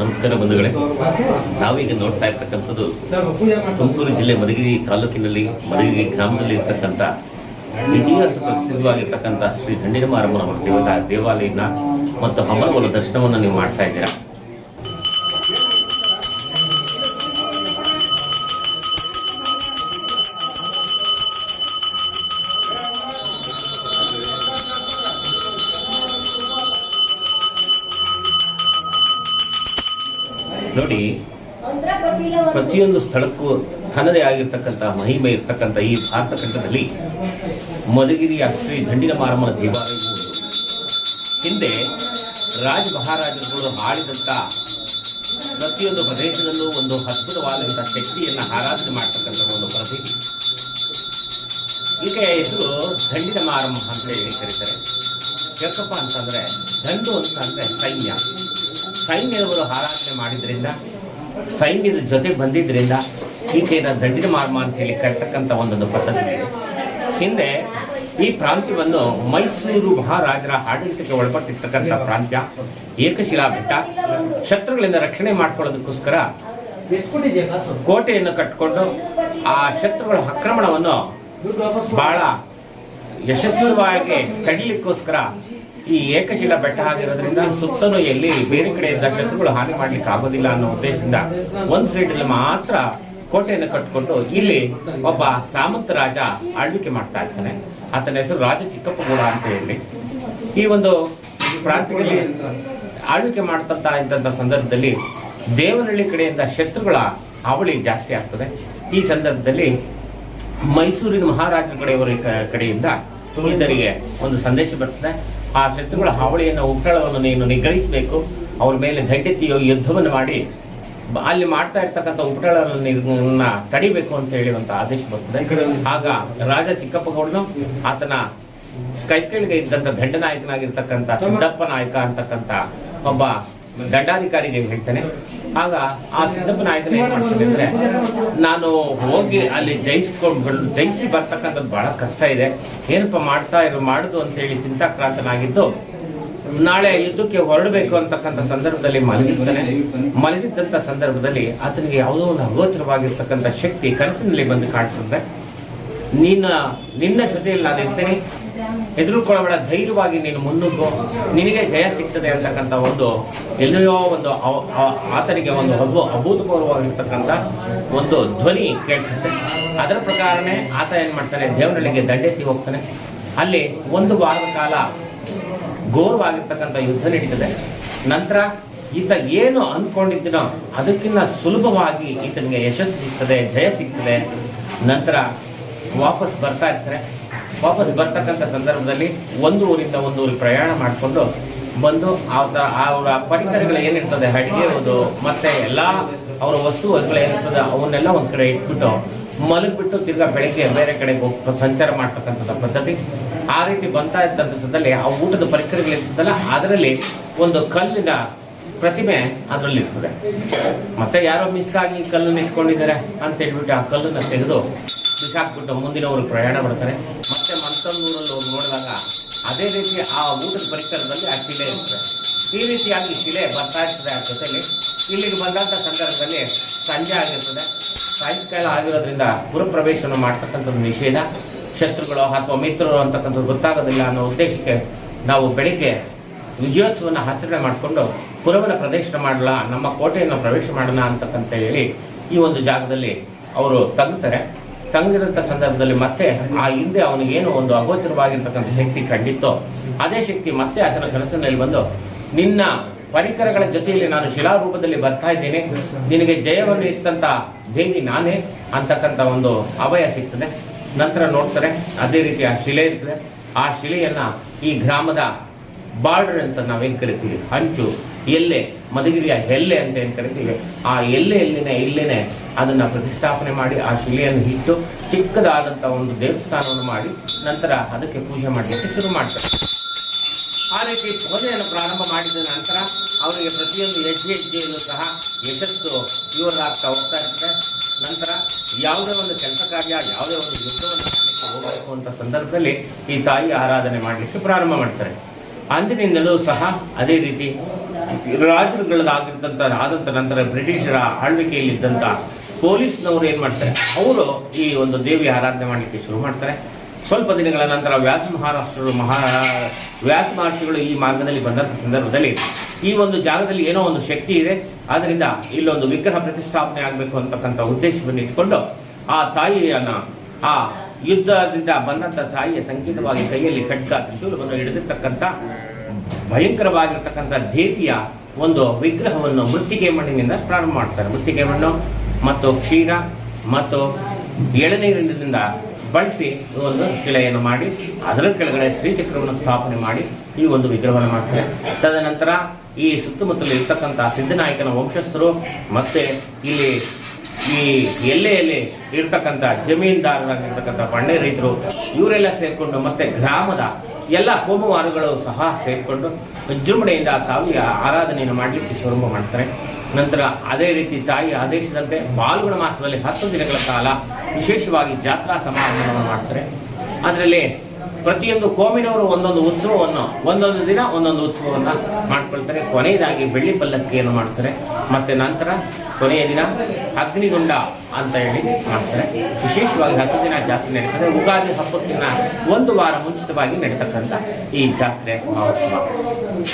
ನಮಸ್ಕಾರ ಬಂಧುಗಳೇ. ನಾವೀಗ ನೋಡ್ತಾ ಇರ್ತಕ್ಕಂಥದ್ದು ತುಮಕೂರು ಜಿಲ್ಲೆ ಮಧುಗಿರಿ ತಾಲೂಕಿನಲ್ಲಿ, ಮಧುಗಿರಿ ಗ್ರಾಮದಲ್ಲಿ ಇರ್ತಕ್ಕಂಥ ಇತಿಹಾಸ ಪ್ರಸಿದ್ಧವಾಗಿರ್ತಕ್ಕಂಥ ಶ್ರೀ ದಂಡಿನ ಮಾರಮ್ಮನವರ ದೇವತಾ ದೇವಾಲಯನ ಮತ್ತು ಹಮ್ಮನವರ ದರ್ಶನವನ್ನು ನೀವು ಮಾಡ್ತಾ ಇದ್ದೀರಾ. ನೋಡಿ, ಪ್ರತಿಯೊಂದು ಸ್ಥಳಕ್ಕೂ ತನ್ನದೇ ಆಗಿರ್ತಕ್ಕಂಥ ಮಹಿಮೆ ಇರ್ತಕ್ಕಂಥ ಈ ಭಾರತ ಖಂಡದಲ್ಲಿ ಮಧುಗಿರಿಯ ಶ್ರೀ ದಂಡಿನ ಮಾರಮ್ಮನ ದೇವಾಲಯವು ಹಿಂದೆ ರಾಜ ಮಹಾರಾಜರುಗಳು ಆಳಿದಂಥ ಪ್ರತಿಯೊಂದು ಪ್ರದೇಶದಲ್ಲೂ ಒಂದು ಅದ್ಭುತವಾದಂಥ ಶಕ್ತಿಯನ್ನು ಆರಾಧನೆ ಮಾಡ್ತಕ್ಕಂಥ ಒಂದು ಪ್ರತಿಭೆ ಈಗ ಹೆಸರು ದಂಡಿನ ಮಾರಮ್ಮ ಅಂತ ಹೇಳಿ ಕರೀತಾರೆ. ಯಾಕಪ್ಪ ಅಂತಂದ್ರೆ ದಂಡು ಅಂತ ಅಂದ್ರೆ ಸೈನ್ಯ. ಸೈನ್ಯದವರು ಆರಾಧನೆ ಮಾಡಿದ್ರಿಂದ, ಸೈನ್ಯದ ಜೊತೆ ಬಂದಿದ್ದರಿಂದ ಈಕೆಯ ದಂಡಿನ ಮಾರ್ಮ ಅಂತ ಹೇಳಿ ಕರ್ತಕ್ಕಂಥ ಒಂದೊಂದು ಪದ್ಧತಿ ಹಿಂದೆ ಈ ಪ್ರಾಂತ್ಯವನ್ನು ಮೈಸೂರು ಮಹಾರಾಜರ ಆಡಳಿತಕ್ಕೆ ಒಳಪಟ್ಟಿರ್ತಕ್ಕಂಥ ಪ್ರಾಂತ್ಯ ಏಕಶಿಲಾ ಬೆಟ್ಟ ಶತ್ರುಗಳಿಂದ ರಕ್ಷಣೆ ಮಾಡ್ಕೊಳ್ಳೋದಕ್ಕೋಸ್ಕರ ಕೋಟೆಯನ್ನು ಕಟ್ಟಿಕೊಂಡು ಆ ಶತ್ರುಗಳ ಆಕ್ರಮಣವನ್ನು ಬಹಳ ಯಶಸ್ವಿಯಾಗಿ ತಡಿಲಿಕ್ಕೋಸ್ಕರ ಈ ಏಕಶಿಲಾ ಬೆಟ್ಟ ಆಗಿರೋದ್ರಿಂದ ಸುತ್ತಲೂ ಎಲ್ಲಿ ಬೇರೆ ಕಡೆಯಿಂದ ಶತ್ರುಗಳು ಹಾನಿ ಮಾಡ್ಲಿಕ್ಕೆ ಆಗೋದಿಲ್ಲ ಅನ್ನೋ ಉದ್ದೇಶದಿಂದ ಒಂದು ಸೈಡಲ್ಲಿ ಮಾತ್ರ ಕೋಟೆಯನ್ನು ಕಟ್ಟಿಕೊಂಡು ಇಲ್ಲಿ ಒಬ್ಬ ಸಾಮಂತ ರಾಜ ಆಳ್ವಿಕೆ ಮಾಡ್ತಾ ಇರ್ತಾನೆ. ಆತನ ಹೆಸರು ರಾಜ ಚಿಕ್ಕಪ್ಪಗೌಡ ಅಂತ ಹೇಳಿ. ಈ ಒಂದು ಪ್ರಾಂತ್ಯದಲ್ಲಿ ಆಳ್ವಿಕೆ ಮಾಡ್ತಂತ ಇದ್ದಂಥ ಸಂದರ್ಭದಲ್ಲಿ ದೇವನಹಳ್ಳಿ ಕಡೆಯಿಂದ ಶತ್ರುಗಳ ಅವಳಿ ಜಾಸ್ತಿ ಆಗ್ತದೆ. ಈ ಸಂದರ್ಭದಲ್ಲಿ ಮೈಸೂರಿನ ಮಹಾರಾಜರ ಕಡೆಯವರ ಕಡೆಯಿಂದ ತುಳಿದರಿಗೆ ಒಂದು ಸಂದೇಶ ಬರ್ತದೆ. ಆ ಶತ್ರುಗಳ ಹಾವಳಿಯನ್ನು ಉಗ್ರಳವನ್ನು ನೀನು ನಿಗ್ರಹಿಸಬೇಕು. ಅವ್ರ ಮೇಲೆ ದಂಡೆತ್ತಿಯೋ ಯುದ್ಧವನ್ನು ಮಾಡಿ ಅಲ್ಲಿ ಮಾಡ್ತಾ ಇರ್ತಕ್ಕಂಥ ಉಪಟಳವನ್ನು ತಡಿಬೇಕು ಅಂತ ಹೇಳುವಂತ ಆದೇಶ ಬರ್ತದೆ. ಆಗ ರಾಜ ಚಿಕ್ಕಪ್ಪಗೌಡನು ಆತನ ಕೈಕೆಳಗೆ ಇದ್ದಂತ ದಂಡನಾಯಕನಾಗಿರ್ತಕ್ಕಂಥ ಸಿದ್ದಪ್ಪ ನಾಯಕ ಅಂತಕ್ಕಂಥ ಒಬ್ಬ ದಂಡಾಧಿಕಾರಿಗೆ ಹೇಳ್ತಾನೆ. ಆಗ ಆ ಸಿದ್ದಪ್ಪನ ಅಂದ್ರೆ, ನಾನು ಹೋಗಿ ಅಲ್ಲಿ ಜಯಿಸ್ಕೊಂಡು ಜಯಿಸಿ ಬರ್ತಕ್ಕಂಥದ್ದು ಬಹಳ ಕಷ್ಟ ಇದೆ. ಏನಪ್ಪ ಮಾಡ್ತಾ ಇರೋ, ಮಾಡುದು ಅಂತ ಹೇಳಿ ಚಿಂತಾಕ್ರಾಂತನಾಗಿದ್ದು, ನಾಳೆ ಯುದ್ಧಕ್ಕೆ ಹೊರಡಬೇಕು ಅಂತಕ್ಕಂಥ ಸಂದರ್ಭದಲ್ಲಿ ಮಲಗಿದ್ದಾನೆ ಮಲಗಿದ್ದಂಥ ಸಂದರ್ಭದಲ್ಲಿ ಆತನಿಗೆ ಯಾವುದೋ ಒಂದು ಅಗೋಚರವಾಗಿರ್ತಕ್ಕಂಥ ಶಕ್ತಿ ಕನಸಿನಲ್ಲಿ ಬಂದು ಕಾಣಿಸುತ್ತೆ. ನಿನ್ನ ನಿನ್ನ ಜೊತೆಯಲ್ಲಿ ನಾನು ಇರ್ತೇನೆ ಹೆದರುಕೊಳ್ಳಬೇಡ ಧೈರ್ಯವಾಗಿ ನೀನು ಮುನ್ನುಗ್ಗು. ನಿನಗೆ ಜಯ ಸಿಗ್ತದೆ ಅಂತಕ್ಕಂಥ ಒಂದು ಎಲ್ಲಿಯೋ ಒಂದು ಆತನಿಗೆ ಒಂದು ಅಭೂ ಅಭೂತಪೂರ್ವವಾಗಿರ್ತಕ್ಕಂಥ ಒಂದು ಧ್ವನಿ ಕೇಳಿಸುತ್ತೆ. ಅದರ ಪ್ರಕಾರನೇ ಆತ ಏನು ಮಾಡ್ತಾನೆ? ದೇವರಲ್ಲಿಗೆ ದಂಡೆತ್ತಿ ಹೋಗ್ತಾನೆ. ಅಲ್ಲಿ ಒಂದು ವಾರದ ಕಾಲ ಘೋರವಾಗಿರ್ತಕ್ಕಂಥ ಯುದ್ಧ ನಡೀತದೆ. ನಂತರ ಈತ ಏನು ಅಂದ್ಕೊಂಡಿದ್ದೀನೋ ಅದಕ್ಕಿಂತ ಸುಲಭವಾಗಿ ಈತನಿಗೆ ಯಶಸ್ಸು ಸಿಗ್ತದೆ, ಜಯ ಸಿಗ್ತದೆ. ನಂತರ ವಾಪಸ್ ಬರ್ತಾ ಇರ್ತಾರೆ. ವಾಪಸ್ ಬರ್ತಕ್ಕಂಥ ಸಂದರ್ಭದಲ್ಲಿ ಒಂದು ಊರಿಂದ ಒಂದು ಊರಿಗೆ ಪ್ರಯಾಣ ಮಾಡಿಕೊಂಡು ಬಂದು ಆತ ಅವರ ಪರಿಕರಗಳು ಏನಿರ್ತದೆ, ಅಡಿಗೆ ಒಂದು ಮತ್ತೆ ಎಲ್ಲ ಅವರ ವಸ್ತುಗಳು ಏನಿರ್ತದೆ, ಅವನ್ನೆಲ್ಲ ಒಂದು ಕಡೆ ಇಟ್ಬಿಟ್ಟು ಮಲಗಿಬಿಟ್ಟು ತಿರ್ಗಾ ಬೆಳಗ್ಗೆ ಬೇರೆ ಕಡೆಗೆ ಹೋಗಿ ಸಂಚಾರ ಮಾಡ್ತಕ್ಕಂಥದ್ದು ಪದ್ಧತಿ. ಆ ರೀತಿ ಬಂತಾ ಇದ್ದಂಥ ಸಂದರ್ಭದಲ್ಲಿ ಆ ಊಟದ ಪರಿಕರಗಳು ಇರ್ತದಲ್ಲ ಅದರಲ್ಲಿ ಒಂದು ಕಲ್ಲಿನ ಪ್ರತಿಮೆ ಅದರಲ್ಲಿ ಇರ್ತದೆ. ಮತ್ತೆ ಯಾರೋ ಮಿಸ್ ಆಗಿ ಕಲ್ಲನ್ನು ಇಟ್ಕೊಂಡಿದ್ದಾರೆ ಅಂತ ಹೇಳ್ಬಿಟ್ಟು ಆ ಕಲ್ಲನ್ನು ತೆಗೆದು ಬಿಸಾಕ್ಬಿಟ್ಟು ಮುಂದಿನವರು ಪ್ರಯಾಣ ಮಾಡ್ತಾರೆ. ಮತ್ತೆ ಮಂತನೂರಲ್ಲಿ ನೋಡಿದಾಗ ಅದೇ ರೀತಿ ಆ ಊಟದ ಪರಿಸರದಲ್ಲಿ ಆ ಶಿಲೆ ಇರ್ತದೆ ಈ ರೀತಿಯಾಗಿ ಶಿಲೆ ಬರ್ತಾ ಇರ್ತದೆ ಆ ಜೊತೆಗೆ ಇಲ್ಲಿಗೆ ಬಂದಂತ ಸಂದರ್ಭದಲ್ಲಿ ಸಂಜೆ ಆಗಿರ್ತದೆ. ಸಾಯಂಕಾಲ ಆಗಿರೋದ್ರಿಂದ ಪುರಪ್ರವೇಶವನ್ನು ಮಾಡ್ತಕ್ಕಂಥದ್ದು ನಿಷೇಧ. ಶತ್ರುಗಳು ಅಥವಾ ಮಿತ್ರರು ಅಂತಕ್ಕಂಥದ್ದು ಗೊತ್ತಾಗೋದಿಲ್ಲ ಅನ್ನೋ ಉದ್ದೇಶಕ್ಕೆ ನಾವು ಬೆಳಿಗ್ಗೆ ವಿಜಯೋತ್ಸವನ ಆಚರಣೆ ಮಾಡಿಕೊಂಡು ಪುರವನ್ನ ಪ್ರದೇಶ ಮಾಡಲ್ಲ ನಮ್ಮ ಕೋಟೆಯನ್ನು ಪ್ರವೇಶ ಮಾಡೋಣ ಅಂತಕ್ಕಂತ ಹೇಳಿ ಈ ಒಂದು ಜಾಗದಲ್ಲಿ ಅವರು ತಂಗ್ತಾರೆ. ತಂಗಿದಂಥ ಸಂದರ್ಭದಲ್ಲಿ ಮತ್ತೆ ಆ ಹಿಂದೆ ಅವನಿಗೇನು ಒಂದು ಅಗೋಚರವಾಗಿರ್ತಕ್ಕಂಥ ಶಕ್ತಿ ಕಂಡಿತ್ತೋ, ಅದೇ ಶಕ್ತಿ ಮತ್ತೆ ಆತನ ಕನಸಿನಲ್ಲಿ ಬಂದು, ನಿನ್ನ ಪರಿಕರಗಳ ಜೊತೆಯಲ್ಲಿ ನಾನು ಶಿಲಾರೂಪದಲ್ಲಿ ಬರ್ತಾ ಇದ್ದೇನೆ. ನಿನಗೆ ಜಯವನ್ನು ಇತ್ತಂತ ದೇವಿ ನಾನೇ ಅಂತಕ್ಕಂಥ ಒಂದು ಅಭಯ ಸಿಗ್ತದೆ. ನಂತರ ನೋಡ್ತಾರೆ, ಅದೇ ರೀತಿ ಆ ಶಿಲೆ ಇರ್ತದೆ. ಆ ಶಿಲೆಯನ್ನ ಈ ಗ್ರಾಮದ ಬಾರ್ಡರ್ ಅಂತ ನಾವೇನು ಕರಿತೀವಿ? ಹಂಚು ಎಲ್ಲೆ ಮಧುಗಿರಿಯ ಎಲ್ಲೆ ಅಂತ ಏನ್ ಕರಿತೀವಿ? ಆ ಎಲ್ಲೆ ಎಲ್ಲಿನ ಇಲ್ಲೇನೆ ಅದನ್ನ ಪ್ರತಿಷ್ಠಾಪನೆ ಮಾಡಿ ಆ ಶಿಲೆಯನ್ನು ಇಟ್ಟು ಚಿಕ್ಕದಾದಂಥ ಒಂದು ದೇವಸ್ಥಾನವನ್ನು ಮಾಡಿ ನಂತರ ಅದಕ್ಕೆ ಪೂಜೆ ಮಾಡಲಿಕ್ಕೆ ಶುರು ಮಾಡ್ತಾರೆ. ಆ ರೀತಿ ಪೂಜೆಯನ್ನು ಪ್ರಾರಂಭ ಮಾಡಿದ ನಂತರ ಅವರಿಗೆ ಪ್ರತಿಯೊಂದು ಹೆಜ್ಜೆ ಹೆಜ್ಜೆಯನ್ನು ಸಹ ಯಶಸ್ಸು ಇವರಾಗ್ತಾ ಹೋಗ್ತಾ ಇರ್ತದೆ. ನಂತರ ಯಾವುದೇ ಒಂದು ಕೆಲಸ ಕಾರ್ಯ, ಯಾವುದೇ ಒಂದು ಯುದ್ಧವನ್ನು ಮಾಡಲಿಕ್ಕೆ ಹೋಗಬೇಕು ಅಂತ ಸಂದರ್ಭದಲ್ಲಿ ಈ ತಾಯಿ ಆರಾಧನೆ ಮಾಡಲಿಕ್ಕೆ ಪ್ರಾರಂಭ ಮಾಡ್ತಾರೆ. ಅಂದಿನಿಂದಲೂ ಸಹ ಅದೇ ರೀತಿ ರಾಜರುಗಳದಾಗಿದ್ದಂಥ ಆದಂಥ ನಂತರ ಬ್ರಿಟಿಷರ ಆಳ್ವಿಕೆಯಲ್ಲಿದ್ದಂಥ ಪೊಲೀಸ್ನವರು ಏನು ಮಾಡ್ತಾರೆ? ಅವರು ಈ ಒಂದು ದೇವಿ ಆರಾಧನೆ ಮಾಡಲಿಕ್ಕೆ ಶುರು ಮಾಡ್ತಾರೆ. ಸ್ವಲ್ಪ ದಿನಗಳ ನಂತರ ವ್ಯಾಸ ಮಹಾರಾಷ್ಟ್ರರು ಮಹಾ ವ್ಯಾಸ ಮಹರ್ಷಿಗಳು ಈ ಮಾರ್ಗದಲ್ಲಿ ಬಂದಂಥ ಸಂದರ್ಭದಲ್ಲಿ ಈ ಒಂದು ಜಾಗದಲ್ಲಿ ಏನೋ ಒಂದು ಶಕ್ತಿ ಇದೆ. ಆದ್ದರಿಂದ ಇಲ್ಲೊಂದು ವಿಗ್ರಹ ಪ್ರತಿಷ್ಠಾಪನೆ ಆಗಬೇಕು ಅಂತಕ್ಕಂಥ ಉದ್ದೇಶವನ್ನು ಇಟ್ಕೊಂಡು ಆ ತಾಯಿಯನ್ನು ಆ ಯುದ್ಧದಿಂದ ಬಂದಂಥ ತಾಯಿಯ ಸಂಕೇತವಾಗಿ ಕೈಯಲ್ಲಿ ಖಡ್ಗ ತ್ರಿಶೂಲವನ್ನು ಹಿಡಿದಿರ್ತಕ್ಕಂಥ ಭಯಂಕರವಾಗಿರ್ತಕ್ಕಂಥ ದೇವಿಯ ಒಂದು ವಿಗ್ರಹವನ್ನು ಮೃತ್ತಿಗೆ ಮಣ್ಣಿನಿಂದ ಪ್ರಾರಂಭ ಮಾಡ್ತಾರೆ. ಮೃತ್ತಿಗೆ ಮಣ್ಣು ಮತ್ತು ಕ್ಷೀರ ಮತ್ತು ಎಳನೀರಿನಿಂದ ಬಳಸಿ ಒಂದು ಶಿಲೆಯನ್ನು ಮಾಡಿ, ಅದರ ಕೆಳಗಡೆ ಶ್ರೀಚಕ್ರವನ್ನು ಸ್ಥಾಪನೆ ಮಾಡಿ ಈ ಒಂದು ವಿಗ್ರಹವನ್ನು ಮಾಡ್ತಾರೆ. ತದನಂತರ ಈ ಸುತ್ತಮುತ್ತಲು ಇರ್ತಕ್ಕಂಥ ಸಿದ್ದನಾಯಕನ ವಂಶಸ್ಥರು ಮತ್ತೆ ಇಲ್ಲಿ ಈ ಎಲ್ಲೆಯಲ್ಲಿ ಇರ್ತಕ್ಕಂಥ ಜಮೀನ್ದಾರರಾಗಿರ್ತಕ್ಕಂಥ ಬಂಡೆ ರೈತರು, ಇವರೆಲ್ಲ ಸೇರಿಕೊಂಡು ಮತ್ತೆ ಗ್ರಾಮದ ಎಲ್ಲ ಕೋಮುವಾರುಗಳು ಸಹ ಸೇರಿಕೊಂಡು ವಿಜೃಂಭಣೆಯಿಂದ ತಾವಿಯ ಆರಾಧನೆಯನ್ನು ಮಾಡಲಿಕ್ಕೆ ಶುರು ಮಾಡ್ತಾರೆ. ನಂತರ ಅದೇ ರೀತಿ ತಾಯಿ ಆದೇಶದಂತೆ ಬಾಲ್ಗುಣ ಮಾಸದಲ್ಲಿ ಹತ್ತು ದಿನಗಳ ಕಾಲ ವಿಶೇಷವಾಗಿ ಜಾತ್ರಾ ಸಮಾರಂಭವನ್ನು ಮಾಡ್ತಾರೆ. ಅದರಲ್ಲಿ ಪ್ರತಿಯೊಂದು ಕೋಮಿನವರು ಒಂದೊಂದು ಉತ್ಸವವನ್ನು, ಒಂದೊಂದು ದಿನ ಒಂದೊಂದು ಉತ್ಸವವನ್ನು ಮಾಡ್ಕೊಳ್ತಾರೆ. ಕೊನೆಯದಾಗಿ ಬೆಳ್ಳಿ ಪಲ್ಲಕ್ಕಿಯನ್ನು ಮಾಡ್ತಾರೆ. ಮತ್ತು ನಂತರ ಕೊನೆಯ ದಿನ ಅಗ್ನಿಗುಂಡ ಅಂತ ಹೇಳಿ ಮಾಡ್ತಾರೆ. ವಿಶೇಷವಾಗಿ ಹತ್ತು ದಿನ ಜಾತ್ರೆ ನಡೀತದೆ. ಉಗಾದಿ ಹಬ್ಬಕ್ಕಿಂತ ಒಂದು ವಾರ ಮುಂಚಿತವಾಗಿ ನಡೀತಕ್ಕಂಥ ಈ ಜಾತ್ರೆ ಮಹೋತ್ಸವ.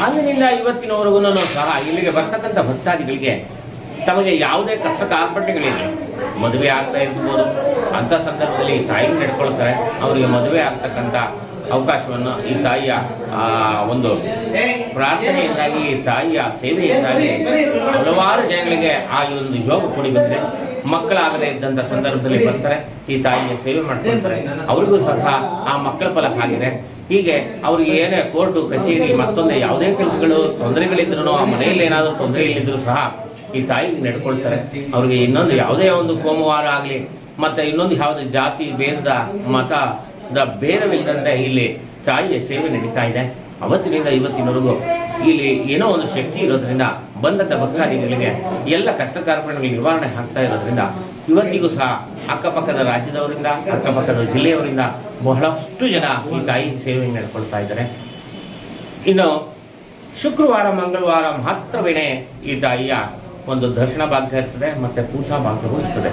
ಅಂದಿನಿಂದ ಇವತ್ತಿನವರೆಗೂ ಸಹ ಇಲ್ಲಿಗೆ ಬರ್ತಕ್ಕಂಥ ಭಕ್ತಾದಿಗಳಿಗೆ ತಮಗೆ ಯಾವುದೇ ಕಷ್ಟ ಕಾರ್ಪಣ್ಯಗಳಿದೆ ಮದುವೆ ಆಗ್ತಾ ಇರ್ಬೋದು. ಅಂಥ ಸಂದರ್ಭದಲ್ಲಿ ತಾಯಿ ನಡ್ಕೊಳ್ತಾರೆ. ಅವರಿಗೆ ಮದುವೆ ಆಗ್ತಕ್ಕಂಥ ಅವಕಾಶವನ್ನು ಈ ತಾಯಿಯ ಆ, ಒಂದು ಪ್ರಾರ್ಥನೆಯಿಂದಾಗಿ ಈ ತಾಯಿಯ ಸೇವೆಯಿಂದಾಗಿ ಹಲವಾರು ಜನಗಳಿಗೆ ಆ ಒಂದು ಯೋಗ ಕೂಡಿ ಬಂದರೆ ಮಕ್ಕಳಾಗದೇ ಇದ್ದಂಥ ಸಂದರ್ಭದಲ್ಲಿ ಬರ್ತಾರೆ ಈ ತಾಯಿಯ ಸೇವೆ ಮಾಡ್ಕೊಳ್ತಾರೆ. ಅವರಿಗೂ ಸಹ ಆ ಮಕ್ಕಳ ಫಲ ಆಗಿದೆ. ಹೀಗೆ ಅವ್ರಿಗೆ ಏನೇ ಕೋರ್ಟು ಕಚೇರಿ ಮತ್ತೊಂದು ಯಾವುದೇ ಕೆಲಸಗಳು ತೊಂದರೆಗಳಿದ್ರು ಆ ಮನೆಯಲ್ಲಿ ಏನಾದರೂ ತೊಂದರೆ ಇಲ್ಲಿದ್ರು ಸಹ ಈ ತಾಯಿಗೆ ನಡ್ಕೊಳ್ತಾರೆ. ಅವ್ರಿಗೆ ಇನ್ನೊಂದು ಯಾವುದೇ ಒಂದು ಕೋಮವಾರ ಆಗಲಿ ಮತ್ತು ಇನ್ನೊಂದು ಯಾವುದೇ ಜಾತಿ ಭೇದ ಮತದ ಭೇದವಿಲ್ಲದಂತೆ ಇಲ್ಲಿ ತಾಯಿಯ ಸೇವೆ ನಡೀತಾ ಇದೆ. ಅವತ್ತಿನಿಂದ ಇವತ್ತಿನವರೆಗೂ ಇಲ್ಲಿ ಏನೋ ಒಂದು ಶಕ್ತಿ ಇರೋದ್ರಿಂದ ಬಂದಂಥ ಭಕ್ತಾದಿಗಳಿಗೆ ಎಲ್ಲ ಕಷ್ಟ ಕಾರ್ಪಣ್ಯಗಳು ನಿವಾರಣೆ ಆಗ್ತಾ ಇರೋದ್ರಿಂದ, ಇವತ್ತಿಗೂ ಸಹ ಅಕ್ಕಪಕ್ಕದ ರಾಜ್ಯದವರಿಂದ, ಅಕ್ಕಪಕ್ಕದ ಜಿಲ್ಲೆಯವರಿಂದ ಬಹಳಷ್ಟು ಜನ ಈ ತಾಯಿ ಸೇವೆ ನಡ್ಕೊಳ್ತಾ ಇದ್ದಾರೆ. ಇನ್ನು ಶುಕ್ರವಾರ, ಮಂಗಳವಾರ ಮಾತ್ರವೇನೆ ಈ ತಾಯಿಯ ಒಂದು ದರ್ಶನ ಭಾಗ್ಯ ಇರ್ತದೆ, ಮತ್ತೆ ಪೂಜಾ ಭಾಗ್ಯವೂ ಇರ್ತದೆ.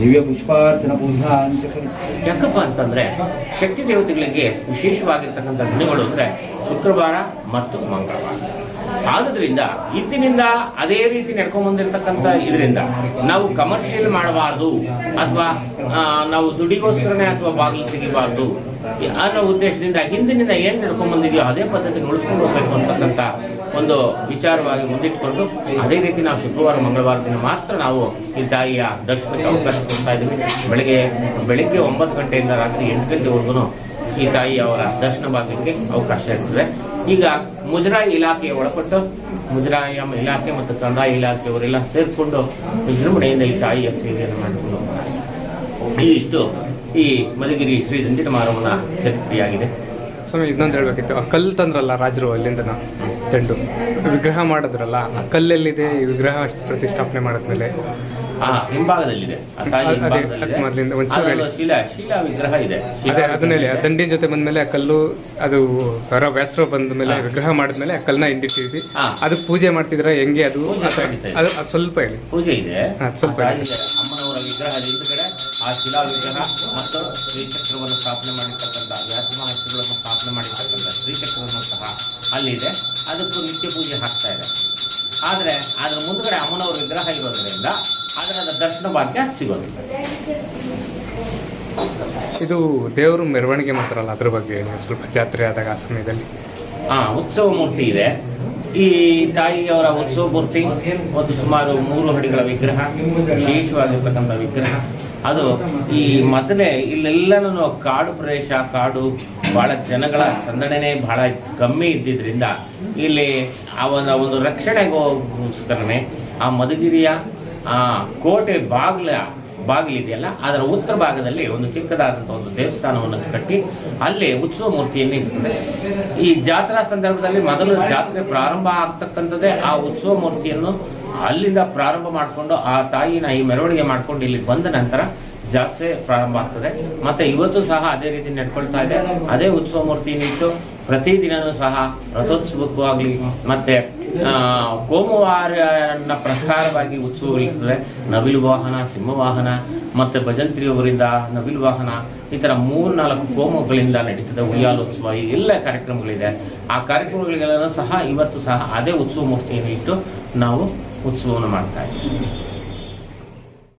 ದಿವ್ಯ ಪುಷ್ಪಾರ್ಚನ ಪೂಜಾಂಚ ಯಾಕಪ್ಪ ಅಂತಂದ್ರೆ ಶಕ್ತಿ ದೇವತೆಗಳಿಗೆ ವಿಶೇಷವಾಗಿರ್ತಕ್ಕಂಥ ದಿನಗಳು ಅಂದ್ರೆ ಶುಕ್ರವಾರ ಮತ್ತು ಮಂಗಳವಾರ. ಆದುದರಿಂದ ಇಂದಿನಿಂದ ಅದೇ ರೀತಿ ನಡ್ಕೊಂಡ್ ಬಂದಿರತಕ್ಕಂಥ ಇದರಿಂದ ನಾವು ಕಮರ್ಷಿಯಲ್ ಮಾಡಬಾರ್ದು ಅಥವಾ ನಾವು ದುಡಿಗೋಸ್ಕರನೇ ಅಥವಾ ಬಾಗಿಲು ತೆಗಿಬಾರ್ದು ಅನ್ನೋ ಉದ್ದೇಶದಿಂದ ಹಿಂದಿನಿಂದ ಏನ್ ನಡ್ಕೊಂಡ್ಬಂದಿದೆಯೋ ಅದೇ ಪದ್ಧತಿ ಉಳಿಸ್ಕೊಂಡು ಹೋಗ್ಬೇಕು ಅಂತಕ್ಕಂಥ ಒಂದು ವಿಚಾರವಾಗಿ ಮುಂದಿಟ್ಕೊಂಡು ಅದೇ ರೀತಿ ನಾವು ಶುಕ್ರವಾರ, ಮಂಗಳವಾರ ದಿನ ಮಾತ್ರ ನಾವು ಈ ತಾಯಿಯ ದರ್ಶನಕ್ಕೆ ಅವಕಾಶ ಕೊಡ್ತಾ ಇದ್ದೀವಿ ಬೆಳಗ್ಗೆ, ಬೆಳಿಗ್ಗೆ ಒಂಬತ್ತು ಗಂಟೆಯಿಂದ ರಾತ್ರಿ ಎಂಟು ಗಂಟೆವರೆಗೂ ಈ ತಾಯಿ ಅವರ ದರ್ಶನ ಭಾಗಕ್ಕೆ ಅವಕಾಶ ಇರ್ತದೆ ಈಗ ಮುಜರಾಯಿ ಇಲಾಖೆಯ ಒಳಪಟ್ಟು, ಮುಜರಾಯ ಇಲಾಖೆ ಮತ್ತು ಕಂದಾಯ ಇಲಾಖೆಯವರೆಲ್ಲ ಸೇರಿಕೊಂಡು ವಿಜೃಂಭಣೆಯಿಂದ ಈ ತಾಯಿಯ ಸೇವೆಯನ್ನು ಮಾಡಿಕೊಂಡು ಹೋಗ್ತಾರೆ. ಇದಿಷ್ಟು ಈ ಮಧುಗಿರಿ ಶ್ರೀ ದಂಡಿನ ಮಾರಮ್ಮನ ಚರಿತ್ರೆಯಾಗಿದೆ ಸ್ವಾಮಿ, ಇನ್ನೊಂದು ಹೇಳ್ಬೇಕಿತ್ತು. ಆ ಕಲ್ಲು ತಂದ್ರಲ್ಲ ರಾಜರು ಅಲ್ಲಿಂದ ದಂಡು ವಿಗ್ರಹ ಮಾಡಿದ್ರಲ್ಲ ಆ ಕಲ್ಲೆಲ್ಲಿದೆ ಈ ವಿಗ್ರಹ ಪ್ರತಿಷ್ಠಾಪನೆ ಮಾಡಿದ್ಮೇಲೆ. ಆ ಹಿಂಭಾಗದಲ್ಲಿದೆ ಆ ತಾಯಿ ಅದೇ, ಹಿಂಭಾಗದಲ್ಲಿದೆ. ಅದು ಮೊದ್ಲಿಂದ ಒಂಚೂರು ಅದೊಂದು ಹೇಳಿ. ಶಿಲಾ ಶಿಲಾ ವಿಗ್ರಹ ಇದೆ ಶಿಲಾ ಅದೇ ಅದನ್ನೇ ಹೇಳಿ ಆ ವಿಗ್ರಹ ಇದೆ. ದಂಡಿನ ಜೊತೆ ಬಂದ್ಮೇಲೆ ಆ ಕಲ್ಲು ಅದು ಹೊರ ವ್ಯಾಸ್ತ್ರ ಬಂದ ಮೇಲೆ ಹಾ. ವಿಗ್ರಹ ಮಾಡಿದ್ಮೇಲೆ ಆ ಕಲ್ಲನ್ನ ಹಿಂದಿಟ್ಟಿದ್ವಿ ಹಾ. ಅದಕ್ಕೆ ಪೂಜೆ ಮಾಡ್ತಿದ್ರ ಹೆಂಗೆ ಅದು ಪೂಜೆ ಇದೆ. ಅದು ಅದು ಸ್ವಲ್ಪ ಹೇಳಿ ಪೂಜೆ ಇದೆ ಹಾ, ಸ್ವಲ್ಪ ಆ ತಾಯಿಯ ಅಮ್ಮನವರ ವಿಗ್ರಹ ಹಿಂದ್ಗಡೆ ಆ ಶಿಲಾ ವಿಗ್ರಹ ಮತ್ತು ಶ್ರೀಚಕ್ರವನ್ನು ಸ್ಥಾಪನೆ ಮಾಡಿರ್ತಕ್ಕಂಥ ವ್ಯಾಸ ಮಹರ್ಷಿಗಳನ್ನು ಸ್ಥಾಪನೆ ಮಾಡಿರ್ತಕ್ಕಂಥ ಶ್ರೀಚಕ್ರವನ್ನು ಸಹ ಅಲ್ಲಿದೆ ಅದಕ್ಕೂ ನಿತ್ಯ ಪೂಜೆ ಹಾಕ್ತಾ ಇದೆ ಆದರೆ ಅದರ ಮುಂದ್ಗಡೆ ಅಮ್ಮನವ್ರ ವಿಗ್ರಹ ಇರೋದ್ರಿಂದ ಅದರ ದರ್ಶನ ಭಾಗ್ಯ ಸಿಗೋದಿಲ್ಲ. ಇದು ದೇವರು ಮೆರವಣಿಗೆ ಅಲ್ಲ ಅದ್ರ ಬಗ್ಗೆ ಹೇಳಿ ಸ್ವಲ್ಪ ಜಾತ್ರೆ ಆದಾಗ ಆ ಸಮಯದಲ್ಲಿ. ಆ ಉತ್ಸವ ಮೂರ್ತಿ ಇದೆ. ಈ ತಾಯಿಯವರ ಉತ್ಸವ ಮೂರ್ತಿ ಒಂದು ಸುಮಾರು ಮೂರು ಹಡಿಗಳ ವಿಗ್ರಹ ವಿಶೇಷವಾಗಿರ್ತಕ್ಕಂಥ ವಿಗ್ರಹ. ಅದು ಈ ಮೊದಲೇ ಇಲ್ಲೆಲ್ಲನೂ ಕಾಡು ಪ್ರದೇಶ ಕಾಡು ಬಹಳ ಜನಗಳ ಸಂದಣನೆ ಬಹಳ ಕಮ್ಮಿ ಇದ್ದಿದ್ರಿಂದ ಇಲ್ಲಿ ಅವನ ಒಂದು ರಕ್ಷಣೆಗೋಸ್ಕರನೇ ಆ ಮಧುಗಿರಿಯ, ಆ ಕೋಟೆ ಬಾಗಿಲ ಬಾಗಿಲಿದೆಯಲ್ಲ ಅದರ ಉತ್ತರ ಭಾಗದಲ್ಲಿ ಒಂದು ಚಿಕ್ಕದಾದಂಥ ಒಂದು ದೇವಸ್ಥಾನವನ್ನು ಕಟ್ಟಿ ಅಲ್ಲಿ ಉತ್ಸವ ಮೂರ್ತಿಯನ್ನು ಇರ್ತದೆ ಈ ಜಾತ್ರಾ ಸಂದರ್ಭದಲ್ಲಿ ಮೊದಲು ಜಾತ್ರೆ ಪ್ರಾರಂಭ ಆಗ್ತಕ್ಕಂಥದ್ದೇ ಆ ಉತ್ಸವ ಮೂರ್ತಿಯನ್ನು ಅಲ್ಲಿಂದ ಪ್ರಾರಂಭ ಮಾಡಿಕೊಂಡು ಆ ತಾಯಿನ ಈ ಮೆರವಣಿಗೆ ಮಾಡ್ಕೊಂಡು ಇಲ್ಲಿ ಬಂದ ನಂತರ ಜಾತ್ರೆ ಪ್ರಾರಂಭ ಆಗ್ತದೆ. ಮತ್ತೆ ಇವತ್ತು ಸಹ ಅದೇ ರೀತಿ ನಡ್ಕೊಳ್ತಾ ಇದೆ. ಅದೇ ಉತ್ಸವ ಮೂರ್ತಿಯನ್ನಿಟ್ಟು ಪ್ರತಿದಿನವೂ ಸಹ ರಥೋತ್ಸವಕ್ಕೂ ಮತ್ತೆ ಕೋಮುವಾರ ಪ್ರಕಾರವಾಗಿ ಉತ್ಸವಗಳಿರ್ತದೆ ನವಿಲು ವಾಹನ, ಸಿಂಹ ವಾಹನ, ಮತ್ತೆ ಭಜಂತ್ರಿಯವರಿಂದ ನವಿಲು ವಾಹನ, ಈ ಥರ ಮೂರ್ ನಾಲ್ಕು ಕೋಮುಗಳಿಂದ ನಡೀತದೆ ಉಯ್ಯಾಲೋತ್ಸವ ಈ ಎಲ್ಲ ಕಾರ್ಯಕ್ರಮಗಳಿದೆ. ಆ ಕಾರ್ಯಕ್ರಮಗಳಿಗೆಲ್ಲ ಸಹ ಇವತ್ತು ಸಹ ಅದೇ ಉತ್ಸವ ಮೂರ್ತಿಯನ್ನು ಇಟ್ಟು ನಾವು ಉತ್ಸವವನ್ನು ಮಾಡ್ತಾ ಇದ್ದೀವಿ.